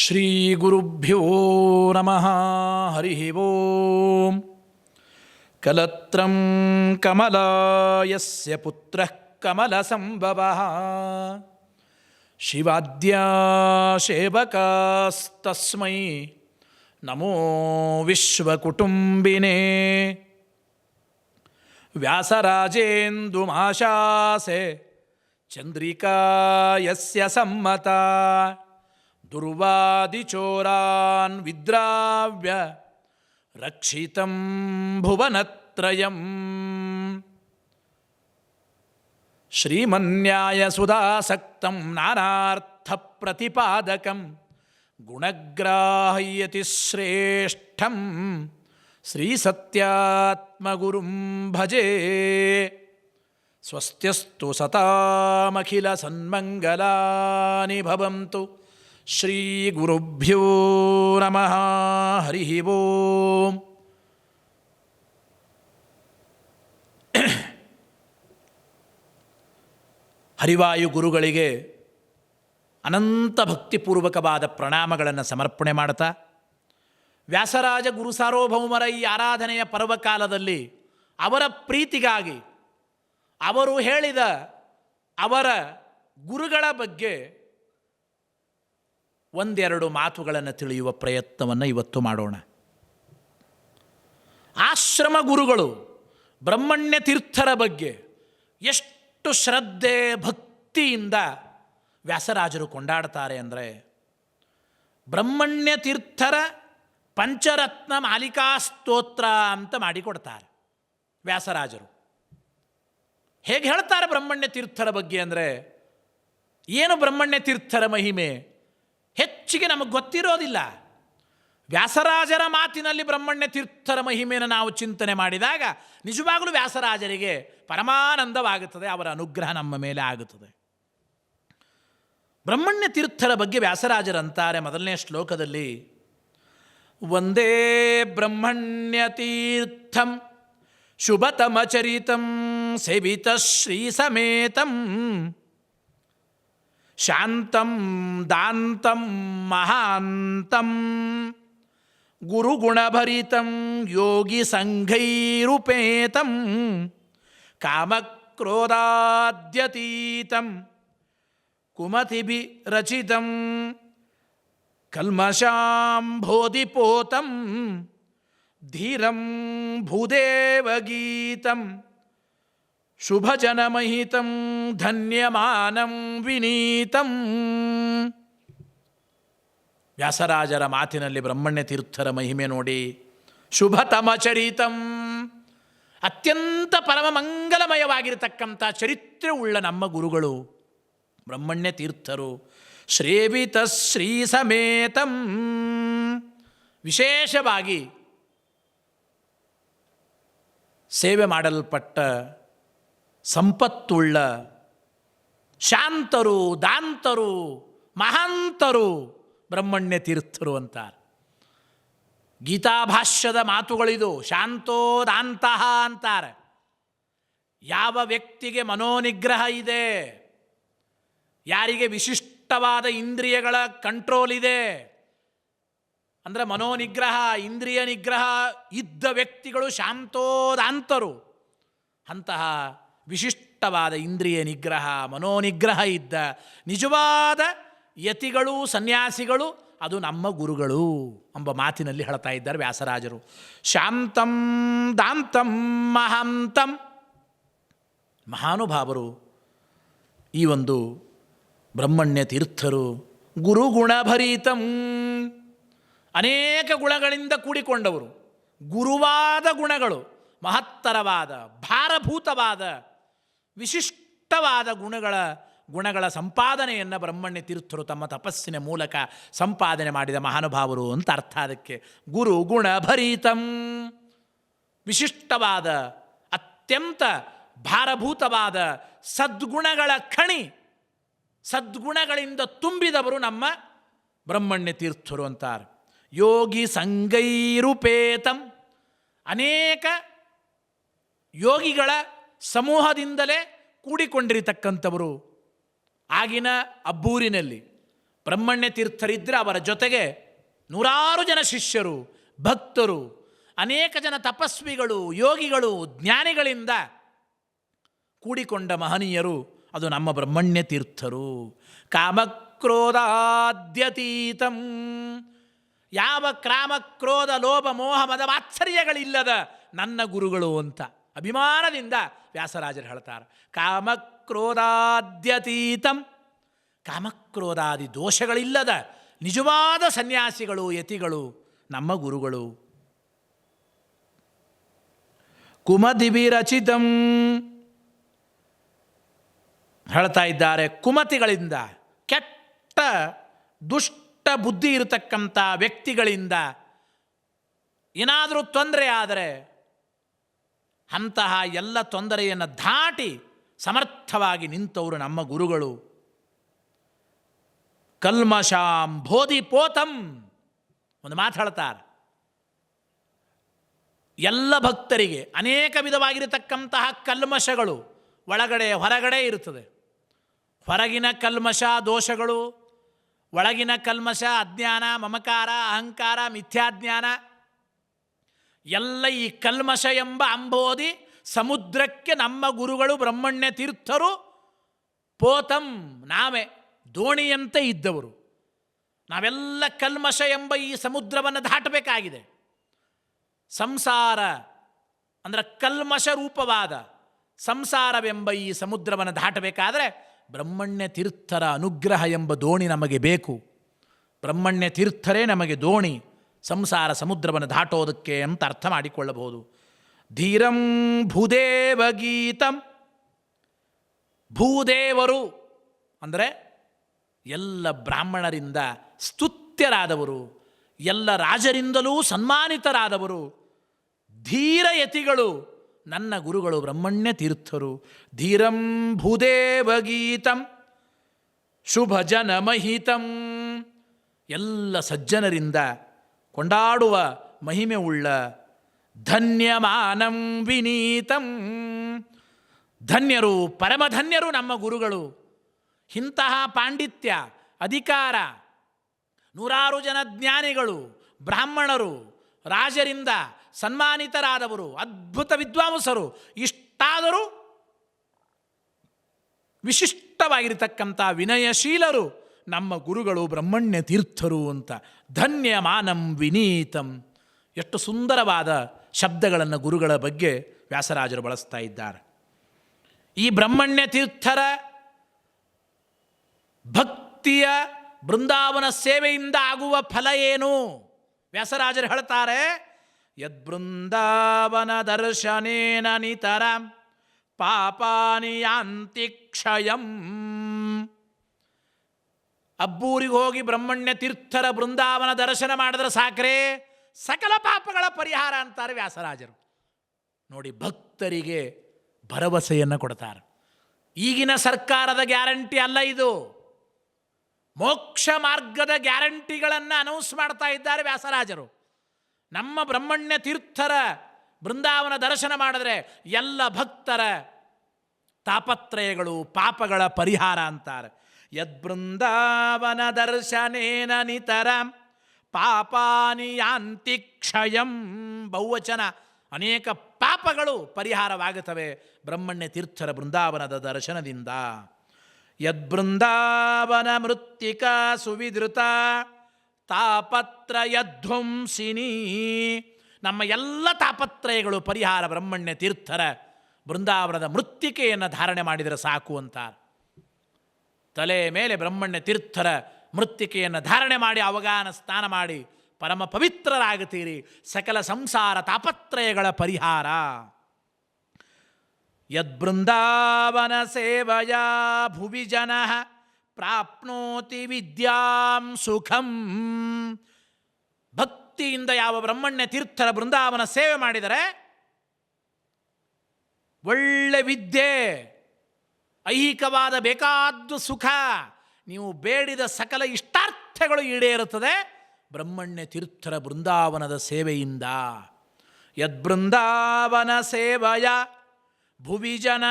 श्रीगुरुभ्यो नमः। हरिः वो कलत्रं कमलायस्य पुत्रः कमलसम्भवः। शिवाद्य सेवकास्तस्मै नमो विश्वकुटुम्बिने। व्यासराजेन्दुमाशासे चन्द्रिका यस्य सम्मता। దుర్వాదిచోరాన్ విద్రావ్య రక్షితం భువనత్రయం శ్రీమన్యాయసుదాసక్తం నానార్థప్రతిపాదకం గుణగ్రాహ్యతి శ్రేష్టం శ్రీసత్యాత్మగురుం భజే స్వస్త్యస్తు సతామఖిల సన్మంగళాని భవంతు ಶ್ರೀಗುರುಭ್ಯೋ ನಮಃ. ಹರಿ ಓಂ. ಹರಿವಾಯು ಗುರುಗಳಿಗೆ ಅನಂತ ಭಕ್ತಿಪೂರ್ವಕವಾದ ಪ್ರಣಾಮಗಳನ್ನು ಸಮರ್ಪಣೆ ಮಾಡ್ತಾ, ವ್ಯಾಸರಾಜ ಗುರು ಸಾರ್ವಭೌಮರ ಈ ಆರಾಧನೆಯ ಪರ್ವಕಾಲದಲ್ಲಿ ಅವರ ಪ್ರೀತಿಗಾಗಿ ಅವರು ಹೇಳಿದ ಅವರ ಗುರುಗಳ ಬಗ್ಗೆ ಒಂದೆರಡು ಮಾತುಗಳನ್ನು ತಿಳಿಯುವ ಪ್ರಯತ್ನವನ್ನು ಇವತ್ತು ಮಾಡೋಣ. ಆಶ್ರಮ ಗುರುಗಳು, ಬ್ರಹ್ಮಣ್ಯ ತೀರ್ಥರ ಬಗ್ಗೆ ಎಷ್ಟು ಶ್ರದ್ಧೆ, ಭಕ್ತಿಯಿಂದ ವ್ಯಾಸರಾಜರು ಕೊಂಡಾಡ್ತಾರೆ ಅಂದರೆ, ಬ್ರಹ್ಮಣ್ಯ ತೀರ್ಥರ ಪಂಚರತ್ನ ಮಾಲಿಕಾ ಸ್ತೋತ್ರ ಅಂತ ಮಾಡಿಕೊಡ್ತಾರೆ ವ್ಯಾಸರಾಜರು. ಹೇಗೆ ಹೇಳ್ತಾರೆ ಬ್ರಹ್ಮಣ್ಯ ತೀರ್ಥರ ಬಗ್ಗೆ ಅಂದರೆ, ಏನು ಬ್ರಹ್ಮಣ್ಯ ತೀರ್ಥರ ಮಹಿಮೆ? ಹೆಚ್ಚಿಗೆ ನಮಗೆ ಗೊತ್ತಿರೋದಿಲ್ಲ. ವ್ಯಾಸರಾಜರ ಮಾತಿನಲ್ಲಿ ಬ್ರಹ್ಮಣ್ಯ ತೀರ್ಥರ ಮಹಿಮೆಯನ್ನು ನಾವು ಚಿಂತನೆ ಮಾಡಿದಾಗ ನಿಜವಾಗಲೂ ವ್ಯಾಸರಾಜರಿಗೆ ಪರಮಾನಂದವಾಗುತ್ತದೆ, ಅವರ ಅನುಗ್ರಹ ನಮ್ಮ ಮೇಲೆ ಆಗುತ್ತದೆ. ಬ್ರಹ್ಮಣ್ಯ ತೀರ್ಥರ ಬಗ್ಗೆ ವ್ಯಾಸರಾಜರಂತಾರೆ ಮೊದಲನೇ ಶ್ಲೋಕದಲ್ಲಿ, ಒಂದೇ ಬ್ರಹ್ಮಣ್ಯ ತೀರ್ಥಂ ಶುಭತಮಚರಿತಂ ಸೇವಿತ ಶ್ರೀ ಸಮೇತಂ ಶಾಂತಂ ದಾಂತಂ ಮಹಾಂತಂ ಗುರುಗುಣಭರಿತಂ ಯೋಗಿ ಸಂಘೈರುಪೇತಂ ಕಾಮಕ್ರೋಧಾದ್ಯತೀತಂ ಕುಮತಿಭಿ ರಚಿತಂ ಕಲ್ಮಷಾಂಬೋಧಿಪೋತಂ ಧೀರಂ ಭೂದೇವಗೀತಂ ಶುಭಜನಮಹಿತಂ ಧನ್ಯಮಾನಂ ವಿನೀತಂ. ವ್ಯಾಸರಾಜರ ಮಾತಿನಲ್ಲಿ ಬ್ರಹ್ಮಣ್ಯ ತೀರ್ಥರ ಮಹಿಮೆ ನೋಡಿ ಶುಭತಮಚರಿತಂ ಅತ್ಯಂತ ಪರಮ ಮಂಗಲಮಯವಾಗಿರತಕ್ಕಂಥ ಚರಿತ್ರೆ ಉಳ್ಳ ನಮ್ಮ ಗುರುಗಳು ಬ್ರಹ್ಮಣ್ಯ ತೀರ್ಥರು ಶ್ರೇವಿತ ಶ್ರೀ ಸಮೇತಂ. ವಿಶೇಷವಾಗಿ ಸೇವೆ ಮಾಡಲ್ಪಟ್ಟ ಸಂಪತ್ತುಳ್ಳ ಶಾಂತರು, ದಾಂತರು, ಮಹಾಂತರು ಬ್ರಹ್ಮಣ್ಯ ತೀರ್ಥರು ಅಂತಾರೆ. ಗೀತಾಭಾಷ್ಯದ ಮಾತುಗಳಿದು ಶಾಂತೋ ದಾಂತಹ ಅಂತಾರೆ. ಯಾವ ವ್ಯಕ್ತಿಗೆ ಮನೋನಿಗ್ರಹ ಇದೆ, ಯಾರಿಗೆ ವಿಶಿಷ್ಟವಾದ ಇಂದ್ರಿಯಗಳ ಕಂಟ್ರೋಲ್ ಇದೆ, ಅಂದರೆ ಮನೋನಿಗ್ರಹ ಇಂದ್ರಿಯ ನಿಗ್ರಹ ಇದ್ದ ವ್ಯಕ್ತಿಗಳು ಶಾಂತೋದಾಂತರು ಅಂತಹ ವಿಶಿಷ್ಟವಾದ ಇಂದ್ರಿಯ ನಿಗ್ರಹ, ಮನೋನಿಗ್ರಹ ಇದ್ದ ನಿಜವಾದ ಯತಿಗಳು, ಸನ್ಯಾಸಿಗಳು ಅದು ನಮ್ಮ ಗುರುಗಳು ಎಂಬ ಮಾತಿನಲ್ಲಿ ಹೇಳ್ತಾ ಇದ್ದಾರೆ ವ್ಯಾಸರಾಜರು. ಶಾಂತಂ ದಾಂತಂ ಮಹಾಂತಂ. ಮಹಾನುಭಾವರು ಈ ಒಂದು ಬ್ರಹ್ಮಣ್ಯ ತೀರ್ಥರು ಗುರುಗುಣಭರಿತಂ. ಅನೇಕ ಗುಣಗಳಿಂದ ಕೂಡಿಕೊಂಡವರು. ಗುರುವಾದ ಗುಣಗಳು, ಮಹತ್ತರವಾದ, ಭಾರಭೂತವಾದ ವಿಶಿಷ್ಟವಾದ ಗುಣಗಳ ಗುಣಗಳ ಸಂಪಾದನೆಯನ್ನು ಬ್ರಹ್ಮಣ್ಯ ತೀರ್ಥರು ತಮ್ಮ ತಪಸ್ಸಿನ ಮೂಲಕ ಸಂಪಾದನೆ ಮಾಡಿದ ಮಹಾನುಭಾವರು ಅಂತ ಅರ್ಥ ಅದಕ್ಕೆ. ಗುರು ಗುಣಭರಿತಂ. ವಿಶಿಷ್ಟವಾದ, ಅತ್ಯಂತ ಭಾರಭೂತವಾದ ಸದ್ಗುಣಗಳ ಖಣಿ ಸದ್ಗುಣಗಳಿಂದ ತುಂಬಿದವರು ನಮ್ಮ ಬ್ರಹ್ಮಣ್ಯ ತೀರ್ಥರು ಅಂತಾರೆ. ಯೋಗಿ ಸಂಗೈರುಪೇತಂ. ಅನೇಕ ಯೋಗಿಗಳ ಸಮೂಹದಿಂದಲೇ ಕೂಡಿಕೊಂಡಿರತಕ್ಕಂಥವರು ಆಗಿನ ಅಬ್ಬೂರಿನಲ್ಲಿ. ಬ್ರಹ್ಮಣ್ಯ ತೀರ್ಥರಿದ್ದರೆ ಅವರ ಜೊತೆಗೆ ನೂರಾರು ಜನ ಶಿಷ್ಯರು, ಭಕ್ತರು, ಅನೇಕ ಜನ ತಪಸ್ವಿಗಳು, ಯೋಗಿಗಳು, ಜ್ಞಾನಿಗಳಿಂದ ಕೂಡಿಕೊಂಡ ಮಹನೀಯರು ಅದು ನಮ್ಮ ಬ್ರಹ್ಮಣ್ಯ ತೀರ್ಥರು. ಕಾಮಕ್ರೋಧಾದ್ಯತೀತಂ. ಯಾವ ಕ್ರಾಮ ಕ್ರೋಧ ಲೋಭ, ಮೋಹ, ಮದ, ವಾತ್ಸರ್ಯಗಳಿಲ್ಲದ ನನ್ನ ಗುರುಗಳು ಅಂತ. ಅಭಿಮಾನದಿಂದ ವ್ಯಾಸರಾಜರು ಹೇಳ್ತಾರೆ, ಕಾಮಕ್ರೋಧಾದ್ಯತೀತಂ. ಕಾಮಕ್ರೋಧಾದಿ ದೋಷಗಳಿಲ್ಲದ ನಿಜವಾದ ಸನ್ಯಾಸಿಗಳು, ಯತಿಗಳು, ನಮ್ಮ ಗುರುಗಳು. ಕುಮದಿಭಿರಚಿತಂ ಹೇಳ್ತಾ ಇದ್ದಾರೆ, ಕುಮತಿಗಳಿಂದ ಕೆಟ್ಟ ದುಷ್ಟ ಬುದ್ಧಿ ಇರತಕ್ಕಂಥ ವ್ಯಕ್ತಿಗಳಿಂದ ಏನಾದರೂ ತೊಂದರೆ ಆದರೆ ಅಂತಹ ಎಲ್ಲ ತೊಂದರೆಯನ್ನು ದಾಟಿ ಸಮರ್ಥವಾಗಿ ನಿಂತವರು ನಮ್ಮ ಗುರುಗಳು. ಕಲ್ಮಶಾಂ ಬೋಧಿಪೋತಂ ಒಂದು ಮಾತಾಡ್ತಾರೆ ಎಲ್ಲ ಭಕ್ತರಿಗೆ ಅನೇಕ ವಿಧವಾಗಿರತಕ್ಕಂತಹ ಕಲ್ಮಶಗಳು ಒಳಗಡೆ ಹೊರಗಡೆ ಇರುತ್ತದೆ. ಹೊರಗಿನ ಕಲ್ಮಶ ದೋಷಗಳು, ಒಳಗಿನ ಕಲ್ಮಶ ಅಜ್ಞಾನ, ಮಮಕಾರ, ಅಹಂಕಾರ, ಮಿಥ್ಯಾಜ್ಞಾನ ಎಲ್ಲ ಈ ಕಲ್ಮಶ ಎಂಬ ಅಂಬೋದಿ ಸಮುದ್ರಕ್ಕೆ ನಮ್ಮ ಗುರುಗಳು ಬ್ರಹ್ಮಣ್ಯ ತೀರ್ಥರು, ಪೋತಂ ನಾವೇ ದೋಣಿಯಂತೆ ಇದ್ದವರು. ನಾವೆಲ್ಲ ಕಲ್ಮಶ ಎಂಬ ಈ ಸಮುದ್ರವನ್ನು ದಾಟಬೇಕಾಗಿದೆ. ಸಂಸಾರ ಅಂದರೆ ಕಲ್ಮಶ ರೂಪವಾದ ಸಂಸಾರವೆಂಬ ಈ ಸಮುದ್ರವನ್ನು ದಾಟಬೇಕಾದರೆ ಬ್ರಹ್ಮಣ್ಯ ತೀರ್ಥರ ಅನುಗ್ರಹ ಎಂಬ ದೋಣಿ ನಮಗೆ ಬೇಕು. ಬ್ರಹ್ಮಣ್ಯ ತೀರ್ಥರೇ ನಮಗೆ ದೋಣಿ. ಸಂಸಾರ ಸಮುದ್ರವನ್ನು ದಾಟೋದಕ್ಕೆ ಅಂತ ಅರ್ಥ ಮಾಡಿಕೊಳ್ಳಬಹುದು. ಧೀರಂ ಭೂದೇವ ಗೀತಂ. ಭೂದೇವರು ಅಂದರೆ ಎಲ್ಲ ಬ್ರಾಹ್ಮಣರಿಂದ ಸ್ತುತ್ಯರಾದವರು, ಎಲ್ಲ ರಾಜರಿಂದಲೂ ಸನ್ಮಾನಿತರಾದವರು, ಧೀರ ಯತಿಗಳು ನನ್ನ ಗುರುಗಳು ಬ್ರಹ್ಮಣ್ಯ ತೀರ್ಥರು. ಧೀರಂ ಭೂದೇವ ಗೀತಂ. ಶುಭ ಜನಮಹಿತಂ ಎಲ್ಲ ಸಜ್ಜನರಿಂದ ಕೊಂಡಾಡುವ ಮಹಿಮೆ ಉಳ್ಳ ಧನ್ಯಮಾನಂ ವಿನೀತಂ. ಧನ್ಯರು, ಪರಮಧನ್ಯರು ನಮ್ಮ ಗುರುಗಳು. ಇಂತಹ ಪಾಂಡಿತ್ಯ, ಅಧಿಕಾರ, ನೂರಾರು ಜನ ಜ್ಞಾನಿಗಳು, ಬ್ರಾಹ್ಮಣರು, ರಾಜರಿಂದ ಸನ್ಮಾನಿತರಾದವರು, ಅದ್ಭುತ ವಿದ್ವಾಂಸರು, ಇಷ್ಟಾದರೂ ವಿಶಿಷ್ಟವಾಗಿರತಕ್ಕಂಥ ವಿನಯಶೀಲರು ನಮ್ಮ ಗುರುಗಳು ಬ್ರಹ್ಮಣ್ಯ ತೀರ್ಥರು ಅಂತ. ಧನ್ಯ ಮಾನಂ ವಿನೀತಂ. ಎಷ್ಟು ಸುಂದರವಾದ ಶಬ್ದಗಳನ್ನು ಗುರುಗಳ ಬಗ್ಗೆ ವ್ಯಾಸರಾಜರು ಬಳಸ್ತಾ ಇದ್ದಾರೆ. ಈ ಬ್ರಹ್ಮಣ್ಯ ತೀರ್ಥರ ಭಕ್ತಿಯ ಬೃಂದಾವನ ಸೇವೆಯಿಂದ ಆಗುವ ಫಲ ಏನು? ವ್ಯಾಸರಾಜರು ಹೇಳ್ತಾರೆ ಯದ್ಬೃಂದಾವನ ದರ್ಶನೇನ ನಿತರ, ಪಾಪಾನಿ ಯಾಂತಿ ಕ್ಷಯಂ ಅಬ್ಬೂರಿಗೆ ಹೋಗಿ ಬ್ರಹ್ಮಣ್ಯ ತೀರ್ಥರ ಬೃಂದಾವನ ದರ್ಶನ ಮಾಡಿದ್ರೆ ಸಾಕ್ರೆ? ಸಕಲ ಪಾಪಗಳ ಪರಿಹಾರ ಅಂತಾರೆ ವ್ಯಾಸರಾಜರು. ನೋಡಿ ಭಕ್ತರಿಗೆ ಭರವಸೆಯನ್ನು ಕೊಡ್ತಾರೆ. ಈಗಿನ ಸರ್ಕಾರದ ಗ್ಯಾರಂಟಿ ಅಲ್ಲ ಇದು. ಮೋಕ್ಷ ಮಾರ್ಗದ ಗ್ಯಾರಂಟಿಗಳನ್ನು ಅನೌನ್ಸ್ ಮಾಡ್ತಾ ಇದ್ದಾರೆ ವ್ಯಾಸರಾಜರು. ನಮ್ಮ ಬ್ರಹ್ಮಣ್ಯ ತೀರ್ಥರ ಬೃಂದಾವನ ದರ್ಶನ ಮಾಡಿದ್ರೆ ಎಲ್ಲ ಭಕ್ತರ ತಾಪತ್ರಯಗಳು, ಪಾಪಗಳ ಪರಿಹಾರ ಅಂತಾರೆ. ಯದ್ಬೃಂದಾವನ ದರ್ಶನೇನ ನಿತರ ಪಾಪಾನಿ ಯಾಂತಿ ಕ್ಷಯಂ ಬಹುವಚನ. ಅನೇಕ ಪಾಪಗಳು ಪರಿಹಾರವಾಗುತ್ತವೆ. ಬ್ರಹ್ಮಣ್ಯ ತೀರ್ಥರ ಬೃಂದಾವನದ ದರ್ಶನದಿಂದ. ಯದ್ಬೃಂದಾವನ ಮೃತ್ತಿಕಾ ಸುವಿಧೃತ ತಾಪತ್ರಯಧ್ವಂಸಿನಿ. ನಮ್ಮ ಎಲ್ಲ ತಾಪತ್ರಯಗಳು ಪರಿಹಾರ ಬ್ರಹ್ಮಣ್ಯ ತೀರ್ಥರ ಬೃಂದಾವನದ ಮೃತ್ತಿಕೆಯನ್ನು ಧಾರಣೆ ಮಾಡಿದರೆ ಸಾಕು ಅಂತಾರೆ ತಲೆ ಮೇಲೆ ಬ್ರಹ್ಮಣ್ಯ ತೀರ್ಥರ ಮೃತ್ತಿಕೆಯನ್ನು ಧಾರಣೆ ಮಾಡಿ, ಅವಗಾನ ಸ್ನಾನ ಮಾಡಿ, ಪರಮ ಪವಿತ್ರರಾಗುತ್ತೀರಿ. ಸಕಲ ಸಂಸಾರ ತಾಪತ್ರಯಗಳ ಪರಿಹಾರ. ಯದ್ಬೃಂದಾವನ ಸೇವಯ ಭುವಿ ಜನ ಪ್ರಾಪ್ನೋತಿ ವಿದ್ಯಾಂ ಸುಖಂ. ಭಕ್ತಿಯಿಂದ ಯಾವ ಬ್ರಹ್ಮಣ್ಯ ತೀರ್ಥರ ಬೃಂದಾವನ ಸೇವೆ ಮಾಡಿದರೆ ಒಳ್ಳೆ ವಿದ್ಯೆ. ಐಹಿಕವಾದ ಬೇಕಾದ್ದು ಸುಖ. ನೀವು ಬೇಡಿದ ಸಕಲ ಇಷ್ಟಾರ್ಥಗಳು ಈಡೇರುತ್ತದೆ. ಬ್ರಹ್ಮಣ್ಯ ತೀರ್ಥರ ಬೃಂದಾವನದ ಸೇವೆಯಿಂದ. ಯದ್ಬೃಂದಾವನ ಸೇವಯ, ಭುವಿ ಜನ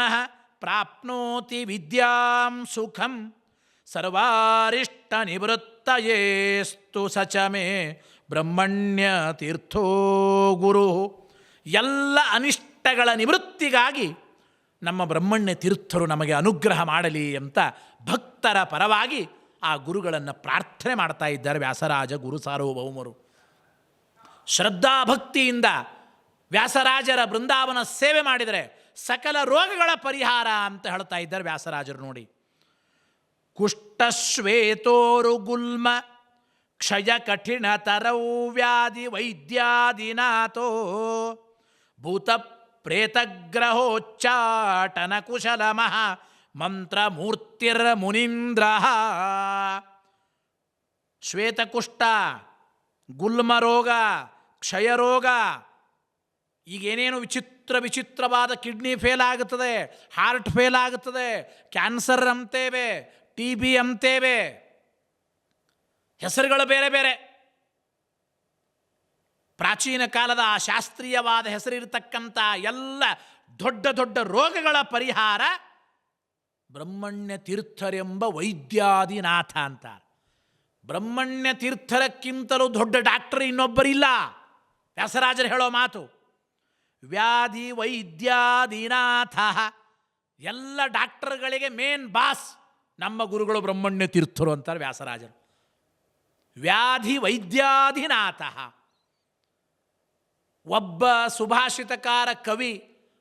ಪ್ರಾಪ್ನೋತಿ ವಿದ್ಯಾಂ ಸುಖಂ. ಸರ್ವಾರಿಷ್ಟ ನಿವೃತ್ತಯೇಸ್ತು ಸಚಮೇ ಬ್ರಹ್ಮಣ್ಯ ತೀರ್ಥೋ ಗುರು. ಎಲ್ಲ ಅನಿಷ್ಟಗಳ ನಿವೃತ್ತಿಗಾಗಿ ನಮ್ಮ ಬ್ರಹ್ಮಣ್ಯ ತೀರ್ಥರು ನಮಗೆ ಅನುಗ್ರಹ ಮಾಡಲಿ ಅಂತ ಭಕ್ತರ ಪರವಾಗಿ ಆ ಗುರುಗಳನ್ನು ಪ್ರಾರ್ಥನೆ ಮಾಡ್ತಾ ಇದ್ದಾರೆ ವ್ಯಾಸರಾಜ ಗುರು ಸಾರ್ವಭೌಮರು ಶ್ರದ್ಧಾಭಕ್ತಿಯಿಂದ ವ್ಯಾಸರಾಜರ ಬೃಂದಾವನ ಸೇವೆ ಮಾಡಿದರೆ ಸಕಲ ರೋಗಗಳ ಪರಿಹಾರ ಅಂತ ಹೇಳ್ತಾ ಇದ್ದಾರೆ ವ್ಯಾಸರಾಜರು ನೋಡಿ. ಕುಷ್ಠಶ್ವೇತೋರು ಗುಲ್ಮ, ಕ್ಷಯ ಕಠಿಣ ತರೌ ವ್ಯಾಧಿ ವೈದ್ಯಾದಿನಾಥೋ ಭೂತ ಪ್ರೇತಗ್ರಹೋಚ್ಚಾಟನ ಕುಶಲ ಮಹಾ ಮಂತ್ರ ಮೂರ್ತಿರ್ ಮುನೀಂದ್ರ. ಶ್ವೇತಕುಷ್ಠ ಗುಲ್ಮ ರೋಗ ಕ್ಷಯರೋಗ, ಈಗೇನೇನು ವಿಚಿತ್ರ ವಿಚಿತ್ರವಾದ ಕಿಡ್ನಿ ಫೇಲ್ ಆಗುತ್ತದೆ, ಹಾರ್ಟ್ ಫೇಲ್ ಆಗುತ್ತದೆ, ಕ್ಯಾನ್ಸರ್ ಅಂತೇವೆ, ಟಿ ಬಿ ಅಂತೇವೆ. ಹೆಸರುಗಳು ಬೇರೆ ಬೇರೆ. ಪ್ರಾಚೀನ ಕಾಲದ ಆ ಶಾಸ್ತ್ರೀಯವಾದ ಹೆಸರಿರತಕ್ಕಂಥ ಎಲ್ಲ ದೊಡ್ಡ ದೊಡ್ಡ ರೋಗಗಳ ಪರಿಹಾರ ಬ್ರಹ್ಮಣ್ಯ ತೀರ್ಥರೆಂಬ ವೈದ್ಯಾದಿನಾಥ ಅಂತಾರೆ. ಬ್ರಹ್ಮಣ್ಯ ತೀರ್ಥರಕ್ಕಿಂತಲೂ ದೊಡ್ಡ ಡಾಕ್ಟರ್ ಇನ್ನೊಬ್ಬರಿಲ್ಲ. ವ್ಯಾಸರಾಜರು ಹೇಳೋ ಮಾತು, ವ್ಯಾಧಿ ವೈದ್ಯಾದಿನಾಥ. ಎಲ್ಲ ಡಾಕ್ಟರ್ಗಳಿಗೆ ಮೇನ್ ಬಾಸ್ ನಮ್ಮ ಗುರುಗಳು ಬ್ರಹ್ಮಣ್ಯ ತೀರ್ಥರು ಅಂತಾರೆ ವ್ಯಾಸರಾಜರು. ವ್ಯಾಧಿ ವೈದ್ಯಾಧಿನಾಥ ಒಬ್ಬ ಸುಭಾಷಿತಕಾರ ಕವಿ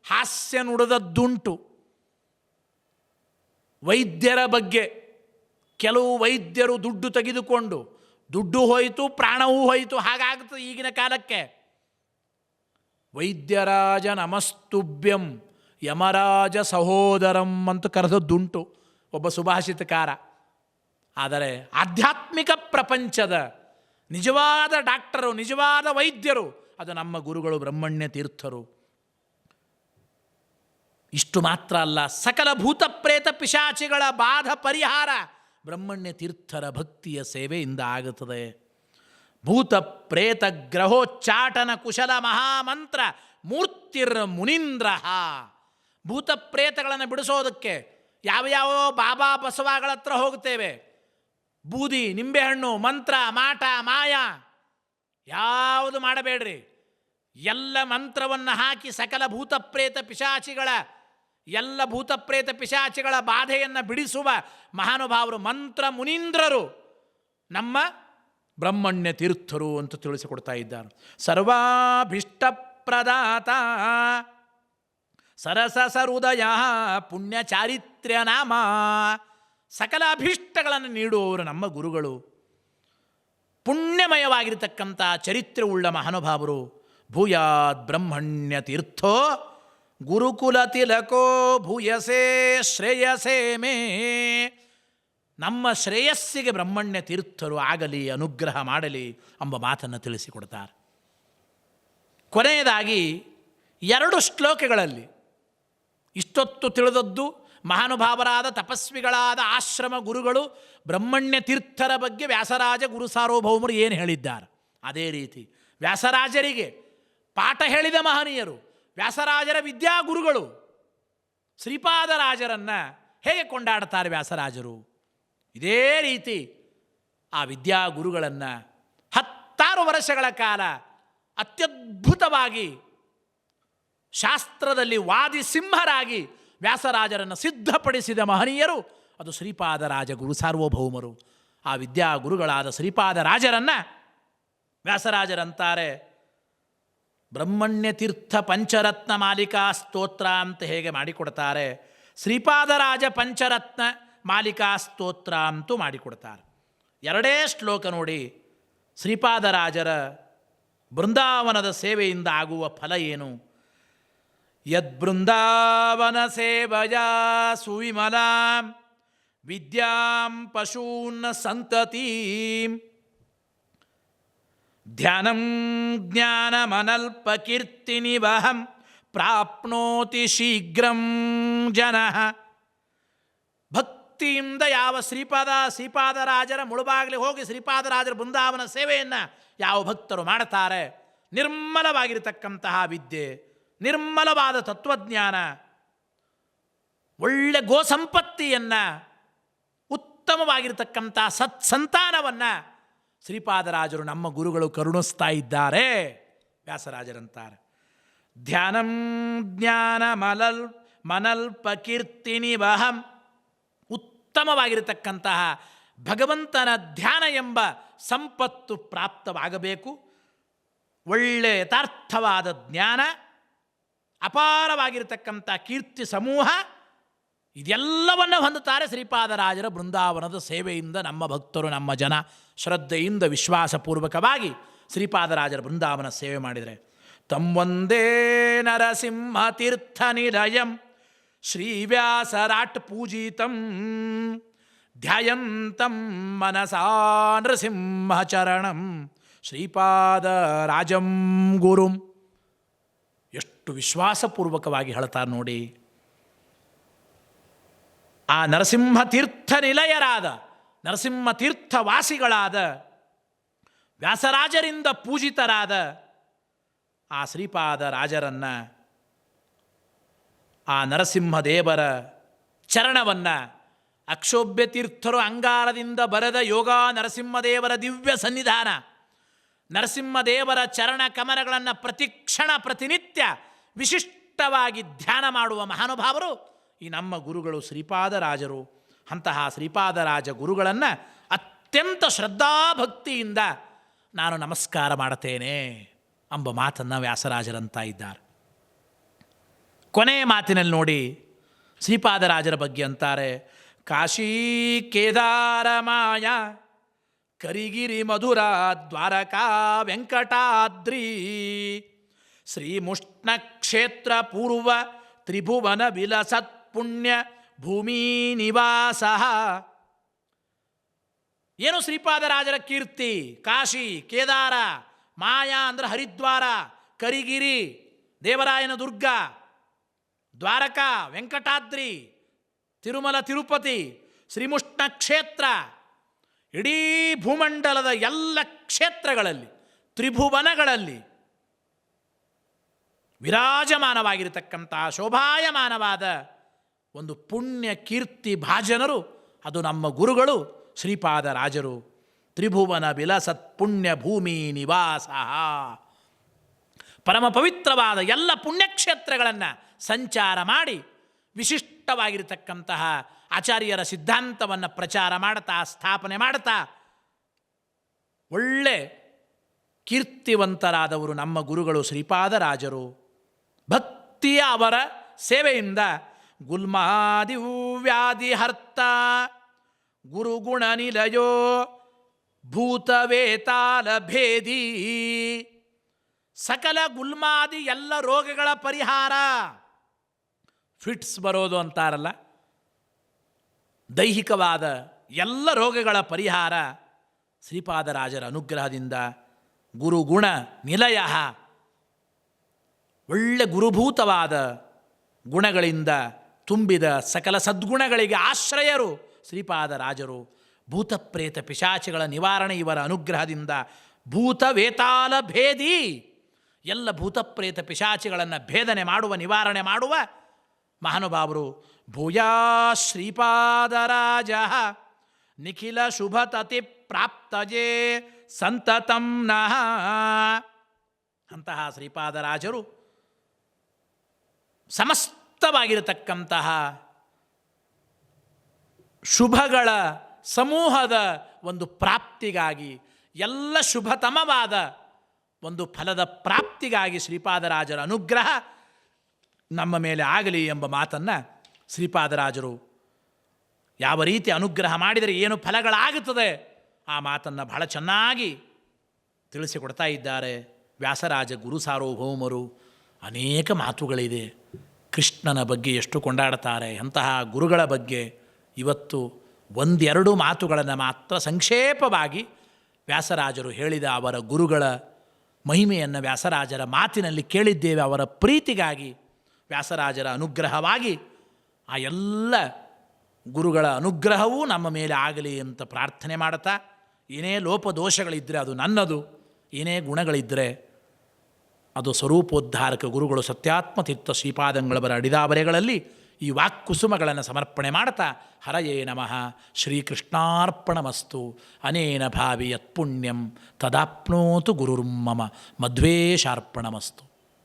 ಹಾಸ್ಯ ನುಡಿದದ್ದುಂಟು ವೈದ್ಯರ ಬಗ್ಗೆ ಕೆಲವು ವೈದ್ಯರು ದುಡ್ಡು ತೆಗೆದುಕೊಂಡು ದುಡ್ಡು ಹೋಯಿತು, ಪ್ರಾಣವೂ ಹೋಯಿತು, ಹಾಗಾಗ್ತದೆ ಈಗಿನ ಕಾಲಕ್ಕೆ. ವೈದ್ಯರಾಜ ನಮಸ್ತುಭ್ಯಂ ಯಮರಾಜ ಸಹೋದರಂ ಅಂತ ಕರೆದದ್ದುಂಟು ಒಬ್ಬ ಸುಭಾಷಿತಕಾರ. ಆದರೆ ಆಧ್ಯಾತ್ಮಿಕ ಪ್ರಪಂಚದ ನಿಜವಾದ ಡಾಕ್ಟರು, ನಿಜವಾದ ವೈದ್ಯರು ಅದು ನಮ್ಮ ಗುರುಗಳು ಬ್ರಹ್ಮಣ್ಯ ತೀರ್ಥರು. ಇಷ್ಟು ಮಾತ್ರ ಅಲ್ಲ, ಸಕಲ ಭೂತ ಪ್ರೇತ ಪಿಶಾಚಿಗಳ ಬಾಧ ಪರಿಹಾರ ಬ್ರಹ್ಮಣ್ಯ ತೀರ್ಥರ ಭಕ್ತಿಯ ಸೇವೆಯಿಂದ ಆಗುತ್ತದೆ. ಭೂತ ಪ್ರೇತ ಗ್ರಹೋಚ್ಚಾಟನ ಕುಶಲ ಮಹಾಮಂತ್ರ ಮೂರ್ತಿರ್ ಮುನೀಂದ್ರ ಭೂತ ಪ್ರೇತಗಳನ್ನು ಬಿಡಿಸೋದಕ್ಕೆ ಯಾವ ಯಾವ ಬಾಬಾ ಬಸವಾಗಳ ಹತ್ರ ಹೋಗುತ್ತೇವೆ. ಬೂದಿ, ನಿಂಬೆಹಣ್ಣು, ಮಂತ್ರ, ಮಾಟ, ಮಾಯ ಯಾವುದು ಮಾಡಬೇಡ್ರಿ? ಎಲ್ಲ ಮಂತ್ರವನ್ನು ಹಾಕಿ ಸಕಲ ಭೂತ ಪ್ರೇತ ಪಿಶಾಚಿಗಳ, ಎಲ್ಲ ಭೂತ ಪ್ರೇತ ಪಿಶಾಚಿಗಳ ಬಾಧೆಯನ್ನು ಬಿಡಿಸುವ ಮಹಾನುಭಾವರು ಮಂತ್ರ ಮುನೀಂದ್ರರು. ನಮ್ಮ ಬ್ರಹ್ಮಣ್ಯ ತೀರ್ಥರು ಅಂತ ತಿಳಿಸಿಕೊಡ್ತಾ ಇದ್ದಾರೆ ಸರ್ವಾಭಿಷ್ಟಪ್ರದಾತ. ಸರಸ ಸರುದಯ ಪುಣ್ಯ ಚಾರಿತ್ರ್ಯ ನಾಮ. ಸಕಲ ಅಭೀಷ್ಟಗಳನ್ನು ನೀಡುವವರು ನಮ್ಮ ಗುರುಗಳು. ಪುಣ್ಯಮಯವಾಗಿರತಕ್ಕಂಥ ಚರಿತ್ರೆ ಉಳ್ಳ ಮಹಾನುಭಾವರು ಭೂಯಾದ್ ಬ್ರಹ್ಮಣ್ಯ ತೀರ್ಥೋ, ಗುರುಕುಲ ತಿಲಕೋ, ಭೂಯಸೇ, ಶ್ರೇಯಸೇ ಮೇ. ನಮ್ಮ ಶ್ರೇಯಸ್ಸಿಗೆ ಬ್ರಹ್ಮಣ್ಯ ತೀರ್ಥರು ಆಗಲಿ, ಅನುಗ್ರಹ ಮಾಡಲಿ ಎಂಬ ಮಾತನ್ನು ತಿಳಿಸಿಕೊಡ್ತಾರೆ. ಕೊನೆಯದಾಗಿ ಎರಡು ಶ್ಲೋಕಗಳಲ್ಲಿ, ಇಷ್ಟೊತ್ತು ತಿಳಿದದ್ದು ಮಹಾನುಭಾವರಾದ ತಪಸ್ವಿಗಳಾದ ಆಶ್ರಮ ಗುರುಗಳು, ಬ್ರಹ್ಮಣ್ಯ ತೀರ್ಥರ ಬಗ್ಗೆ ವ್ಯಾಸರಾಜ ಗುರು ಸಾರ್ವಭೌಮರು ಏನು ಹೇಳಿದ್ದಾರೆ? ಅದೇ ರೀತಿ ವ್ಯಾಸರಾಜರಿಗೆ ಪಾಠ ಹೇಳಿದ ಮಹನೀಯರು, ವ್ಯಾಸರಾಜರ ವಿದ್ಯಾಗುರುಗಳು ಶ್ರೀಪಾದರಾಜರನ್ನು ಹೇಗೆ ಕೊಂಡಾಡ್ತಾರೆ ವ್ಯಾಸರಾಜರು? ಇದೇ ರೀತಿ ಆ ವಿದ್ಯಾಗುರುಗಳನ್ನು ಹತ್ತಾರು ವರ್ಷಗಳ ಕಾಲ ಅತ್ಯದ್ಭುತವಾಗಿ ಶಾಸ್ತ್ರದಲ್ಲಿ ವಾದಿ ಸಿಂಹರಾಗಿ ವ್ಯಾಸರಾಜರನ್ನು ಸಿದ್ಧಪಡಿಸಿದ ಮಹನೀಯರು, ಅದು ಶ್ರೀಪಾದರಾಜ ಗುರು ಸಾರ್ವಭೌಮರು. ಆ ವಿದ್ಯಾಗುರುಗಳಾದ ಶ್ರೀಪಾದರಾಜರನ್ನು ವ್ಯಾಸರಾಜರಂತಾರೆ. ಬ್ರಹ್ಮಣ್ಯ ತೀರ್ಥ ಪಂಚರತ್ನ ಮಾಲಿಕಾ ಸ್ತೋತ್ರ ಅಂತ ಹೇಗೆ ಮಾಡಿಕೊಡ್ತಾರೆ ಶ್ರೀಪಾದರಾಜ ಪಂಚರತ್ನ ಮಾಲಿಕಾ ಸ್ತೋತ್ರ ಅಂತೂ ಮಾಡಿಕೊಡ್ತಾರೆ. ಎರಡೇ ಶ್ಲೋಕ ನೋಡಿ ಶ್ರೀಪಾದರಾಜರ ಬೃಂದಾವನದ ಸೇವೆಯಿಂದ ಆಗುವ ಫಲ ಏನು? ಯದ್ಬೃಂದಾವನ ಸೇವಯ ಸುವಿಮಲಾಂ ವಿದ್ಯಾಂ ಪಶೂನ್ನ ಸಂತತೀಂ ಧ್ಯಾನಂ ಜ್ಞಾನಮನಲ್ಪಕೀರ್ತಿನಿವಹಂ ಪ್ರಾಪ್ನೋತಿ ಶೀಘ್ರಂ ಜನ ಭಕ್ತಿಯಿಂದ ಯಾವ ಶ್ರೀಪಾದ ಶ್ರೀಪಾದರಾಜರ ಮುಳುಬಾಗಲಿ ಹೋಗಿ ಶ್ರೀಪಾದರಾಜರ ಬೃಂದಾವನ ಸೇವೆಯನ್ನು ಯಾವ ಭಕ್ತರು ಮಾಡ್ತಾರೆ ನಿರ್ಮಲವಾಗಿರತಕ್ಕಂತಹ ವಿದ್ಯೆ ನಿರ್ಮಲವಾದ ತತ್ವಜ್ಞಾನ, ಒಳ್ಳೆ ಗೋಸಂಪತ್ತಿಯನ್ನು ಉತ್ತಮವಾಗಿರ್ತಕ್ಕಂಥ ಸತ್ಸಂತಾನವನ್ನು ಶ್ರೀಪಾದರಾಜರು ನಮ್ಮ ಗುರುಗಳು ಕರುಣಿಸ್ತಾ ಇದ್ದಾರೆ. ವ್ಯಾಸರಾಜರಂತಾರೆ. ಧ್ಯಾನಂ ಜ್ಞಾನ ಮಲಲ್ ಮನಲ್ಪ ಕೀರ್ತಿನಿ ವಹಂ ಉತ್ತಮವಾಗಿರತಕ್ಕಂತಹ ಭಗವಂತನ ಧ್ಯಾನ ಎಂಬ ಸಂಪತ್ತು ಪ್ರಾಪ್ತವಾಗಬೇಕು. ಒಳ್ಳೆ ಯಥಾರ್ಥವಾದ ಜ್ಞಾನ ಅಪಾರವಾಗಿರತಕ್ಕಂಥ ಕೀರ್ತಿ ಸಮೂಹ ಇದೆಲ್ಲವನ್ನು ಹೊಂದುತ್ತಾರೆ ಶ್ರೀಪಾದರಾಜರ ಬೃಂದಾವನದ ಸೇವೆಯಿಂದ ನಮ್ಮ ಭಕ್ತರು, ನಮ್ಮ ಜನ ಶ್ರದ್ಧೆಯಿಂದ ವಿಶ್ವಾಸಪೂರ್ವಕವಾಗಿ ಶ್ರೀಪಾದರಾಜರ ಬೃಂದಾವನ ಸೇವೆ ಮಾಡಿದರೆ. ತಮ್ಮೊಂದೇ ನರಸಿಂಹ ತೀರ್ಥ ನಿಲಯಂ ಶ್ರೀವ್ಯಾಸರಾಟ್ ಪೂಜಿತಂ, ಧ್ಯಾಯಂತಂ ಮನಸಾ ನೃಸಿಂಹ ಚರಣಂ ಶ್ರೀಪಾದ ರಾಜಂ ಗುರುಂ. ಎಷ್ಟು ವಿಶ್ವಾಸಪೂರ್ವಕವಾಗಿ ಹೇಳ್ತಾರೆ ನೋಡಿ. ಆ ನರಸಿಂಹ ತೀರ್ಥ ನಿಲಯರಾದ ನರಸಿಂಹ ತೀರ್ಥ ವಾಸಿಗಳಾದ ವ್ಯಾಸರಾಜರಿಂದ ಪೂಜಿತರಾದ ಆ ಶ್ರೀಪಾದ ರಾಜರನ್ನು ಆ ನರಸಿಂಹದೇವರ ಚರಣವನ್ನು ಅಕ್ಷೋಭ್ಯ ತೀರ್ಥರು ಅಂಗಾರದಿಂದ ಬರೆದ ಯೋಗ ನರಸಿಂಹದೇವರ ದಿವ್ಯ ಸನ್ನಿಧಾನ, ನರಸಿಂಹದೇವರ ಚರಣ ಕಮರಗಳನ್ನು ಪ್ರತಿಕ್ಷಣ ಪ್ರತಿನಿತ್ಯ ವಿಶಿಷ್ಟವಾಗಿ ಧ್ಯಾನ ಮಾಡುವ ಮಹಾನುಭಾವರು ಈ ನಮ್ಮ ಗುರುಗಳು ಶ್ರೀಪಾದರಾಜರು ಅಂತಹ ಶ್ರೀಪಾದರಾಜ ಗುರುಗಳನ್ನು ಅತ್ಯಂತ ಶ್ರದ್ಧಾಭಕ್ತಿಯಿಂದ ನಾನು ನಮಸ್ಕಾರ ಮಾಡುತ್ತೇನೆ ಎಂಬ ಮಾತನ್ನು ವ್ಯಾಸರಾಜರಂತ ಇದ್ದಾರೆ. ಕೊನೆಯ ಮಾತಿನಲ್ಲಿ ನೋಡಿ ಶ್ರೀಪಾದರಾಜರ ಬಗ್ಗೆ ಅಂತಾರೆ, ಕಾಶಿ ಕೇದಾರ ಮಾಯ, ಕರಿಗಿರಿ ಮಧುರ ದ್ವಾರಕಾ ವೆಂಕಟಾದ್ರಿ ಶ್ರೀಮುಷ್ಣ ಕ್ಷೇತ್ರ ಪೂರ್ವ ತ್ರಿಭುವನ ವಿಲಸತ್ ಪುಣ್ಯ ಭೂಮಿ ನಿವಾಸ. ಏನು ಶ್ರೀಪಾದರಾಜರ ಕೀರ್ತಿ? ಕಾಶಿ, ಕೇದಾರ, ಮಾಯಾ ಅಂದರೆ ಹರಿದ್ವಾರ, ಕರಿಗಿರಿ, ದೇವರಾಯನ ದುರ್ಗ, ದ್ವಾರಕಾ, ವೆಂಕಟಾದ್ರಿ, ತಿರುಮಲ, ತಿರುಪತಿ ಶ್ರೀಮುಷ್ಣ ಕ್ಷೇತ್ರ ಇಡೀ ಭೂಮಂಡಲದ ಎಲ್ಲ ಕ್ಷೇತ್ರಗಳಲ್ಲಿ, ತ್ರಿಭುವನಗಳಲ್ಲಿ ವಿರಾಜಮಾನವಾಗಿರತಕ್ಕಂತಹ ಶೋಭಾಯಮಾನವಾದ ಒಂದು ಪುಣ್ಯ ಕೀರ್ತಿ ಭಾಜನರು, ಅದು ನಮ್ಮ ಗುರುಗಳು, ಶ್ರೀಪಾದರಾಜರು. ತ್ರಿಭುವನ ವಿಲಸತ್ ಪುಣ್ಯ ಭೂಮಿ ನಿವಾಸ. ಪರಮ ಪವಿತ್ರವಾದ ಎಲ್ಲ ಪುಣ್ಯಕ್ಷೇತ್ರಗಳನ್ನು ಸಂಚಾರ ಮಾಡಿ ವಿಶಿಷ್ಟವಾಗಿರತಕ್ಕಂತಹ ಆಚಾರ್ಯರ ಸಿದ್ಧಾಂತವನ್ನು ಪ್ರಚಾರ ಮಾಡ್ತಾ, ಸ್ಥಾಪನೆ ಮಾಡ್ತಾ, ಒಳ್ಳೆ ಕೀರ್ತಿವಂತರಾದವರು ನಮ್ಮ ಗುರುಗಳು ಶ್ರೀಪಾದರಾಜರು. ಭಕ್ತಿಯ ಅವರ ಸೇವೆಯಿಂದ ಗುಲ್ಮಾದಿ ವ್ಯಾಧಿ ಹರ್ತ, ಗುರುಗುಣ ನಿಲಯೋ, ಭೂತವೇತಾಲ ಭೇದಿ. ಸಕಲ ಗುಲ್ಮಾದಿ ಎಲ್ಲ ರೋಗಗಳ ಪರಿಹಾರ. ಫಿಟ್ಸ್ ಬರೋದು ಅಂತಾರಲ್ಲ, ದೈಹಿಕವಾದ ಎಲ್ಲ ರೋಗಗಳ ಪರಿಹಾರ ಶ್ರೀಪಾದರಾಜರ ಅನುಗ್ರಹದಿಂದ ಗುರುಗುಣ ನಿಲಯ. ಒಳ್ಳೆ ಗುರುಭೂತವಾದ ಗುಣಗಳಿಂದ ತುಂಬಿದ ಸಕಲ ಸದ್ಗುಣಗಳಿಗೆ ಆಶ್ರಯರು ಶ್ರೀಪಾದ ರಾಜರು ಭೂತಪ್ರೇತ ಪಿಶಾಚಿಗಳ ನಿವಾರಣೆ ಇವರ ಅನುಗ್ರಹದಿಂದ ಭೂತ ವೇತಾಲ ಭೇದಿ. ಎಲ್ಲ ಭೂತಪ್ರೇತ ಪಿಶಾಚಿಗಳನ್ನು ಭೇದನೆ ಮಾಡುವ, ನಿವಾರಣೆ ಮಾಡುವ ಮಹಾನುಭಾವರು ಭೂಯಾ ಶ್ರೀಪಾದರಾಜ. ನಿಖಿಲ ಶುಭತತಿ ಪ್ರಾಪ್ತಜೇ ಸಂತತಂ ನಹ ಅಂತಹ ಶ್ರೀಪಾದರಾಜರು ಸಮಸ್ತವಾಗಿರತಕ್ಕಂತಹ ಶುಭಗಳ ಸಮೂಹದ ಒಂದು ಪ್ರಾಪ್ತಿಗಾಗಿ, ಎಲ್ಲ ಶುಭತಮವಾದ ಒಂದು ಫಲದ ಪ್ರಾಪ್ತಿಗಾಗಿ ಶ್ರೀಪಾದರಾಜರ ಅನುಗ್ರಹ ನಮ್ಮ ಮೇಲೆ ಆಗಲಿ ಎಂಬ ಮಾತನ್ನು ಶ್ರೀಪಾದರಾಜರು ಯಾವ ರೀತಿ ಅನುಗ್ರಹ ಮಾಡಿದರೆ ಏನು ಫಲಗಳಾಗುತ್ತದೆ ಆ ಮಾತನ್ನು ಬಹಳ ಚೆನ್ನಾಗಿ ತಿಳಿಸಿಕೊಡ್ತಾ ಇದ್ದಾರೆ. ವ್ಯಾಸರಾಜ ಗುರು ಸಾರ್ವಭೌಮರು ಅನೇಕ ಮಾತುಗಳಿದೆ. ಕೃಷ್ಣನ ಬಗ್ಗೆ ಎಷ್ಟು ಕೊಂಡಾಡ್ತಾರೆ ಅಂತಹ ಗುರುಗಳ ಬಗ್ಗೆ ಇವತ್ತು ಒಂದೆರಡು ಮಾತುಗಳನ್ನು ಮಾತ್ರ ಸಂಕ್ಷೇಪವಾಗಿ ವ್ಯಾಸರಾಜರು ಹೇಳಿದ ಅವರ ಗುರುಗಳ ಮಹಿಮೆಯನ್ನು ವ್ಯಾಸರಾಜರ ಮಾತಿನಲ್ಲಿ ಕೇಳಿದ್ದೇವೆ. ಅವರ ಪ್ರೀತಿಗಾಗಿ ವ್ಯಾಸರಾಜರ ಅನುಗ್ರಹವಾಗಿ ಆ ಎಲ್ಲ ಗುರುಗಳ ಅನುಗ್ರಹವೂ ನಮ್ಮ ಮೇಲೆ ಆಗಲಿ ಅಂತ ಪ್ರಾರ್ಥನೆ ಮಾಡ್ತಾ ಏನೇ ಲೋಪದೋಷಗಳಿದ್ದರೆ ಅದು ನನ್ನದು, ಏನೇ ಗುಣಗಳಿದ್ದರೆ ಅದು ಸ್ವರೂಪೋದ್ಧಾರಕ ಗುರುಗಳು ಸತ್ಯಾತ್ಮತೀರ್ಥ ಶ್ರೀಪಾದಂಗಳವರ ಅಡಿದಾಬರೆಗಳಲ್ಲಿ ಈ ವಾಕ್ಕುಸುಮಗಳನ್ನು ಸಮರ್ಪಣೆ ಮಾಡ್ತಾ, ಹರಯೇ ನಮಃ, ಶ್ರೀಕೃಷ್ಣಾರ್ಪಣಮಸ್ತು, ಅನೇನ ಭಾವಿ ಯತ್ಪುಣ್ಯಂ ತದಾಪ್ನೋತು ಗುರುರ್ಮಮ ಮಧ್ವೇಶಾರ್ಪಣಮಸ್ತು